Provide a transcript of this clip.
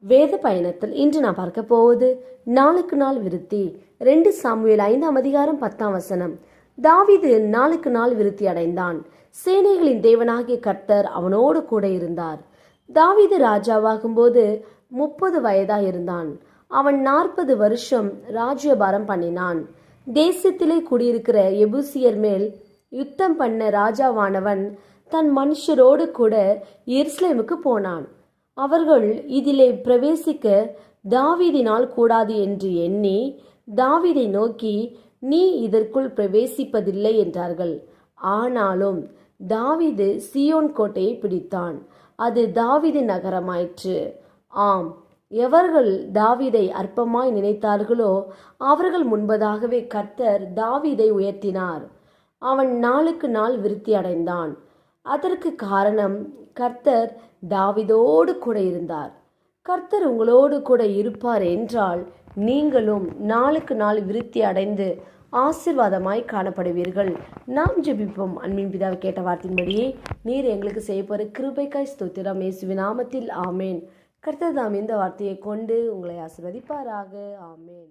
வேத பயணத்தில் இன்று நான் பார்க்க போவது நாளுக்கு நாள் விருத்தி. ரெண்டு சாமுவேல் ஐந்தாம் அதிகாரம் பத்தாம் வசனம். தாவீது நாளுக்கு நாள் விருத்தி அடைந்தான். சேனைகளின் தேவனாகிய கர்த்தர் அவனோடு கூட இருந்தார். தாவீது ராஜாவாகும்போது முப்பது வயதாக இருந்தான். அவன் நாற்பது வருஷம் ராஜ்யபாரம் பண்ணினான். தேசத்திலே குடியிருக்கிற எபூசியர் மேல் யுத்தம் பண்ண ராஜாவானவன் தன் மனுஷரோடு கூட எருசலேமுக்கு போனான். அவர்கள் இதிலே பிரவேசிக்க தாவீதினால் கூடாது என்று எண்ணி தாவீதை நோக்கி நீ இதற்குள் பிரவேசிப்பதில்லை என்றார்கள். ஆனாலும் தாவிது சியோன் கோட்டையை பிடித்தான். அது தாவிது நகரமாயிற்று. ஆம் எவர்கள் தாவிதை அற்பமாய் நினைத்தார்களோ அவர்கள் முன்பதாகவே கர்த்தர் தாவிதை உயர்த்தினார். அவன் நாளுக்கு நாள் விருத்தி அடைந்தான். அதற்கு காரணம் கர்த்தர் தாவிதோடு கூட இருந்தார். கர்த்தர் உங்களோடு கூட இருப்பார் என்றால் நீங்களும் நாளுக்கு நாள் விருத்தி அடைந்து ஆசிர்வாதமாய் காணப்படுவீர்கள். நாம் ஜெபிப்போம். அன்பின் பிதாவை கேட்ட வார்த்தையின்படியே நீர் எங்களுக்கு செய்யப்போற கிருபைக்காய் ஸ்தோத்திரம். நாமத்தில் ஆமேன். கர்த்தர் தாம் இந்த வார்த்தையை கொண்டு உங்களை ஆசிர்வதிப்பாராக. ஆமேன்.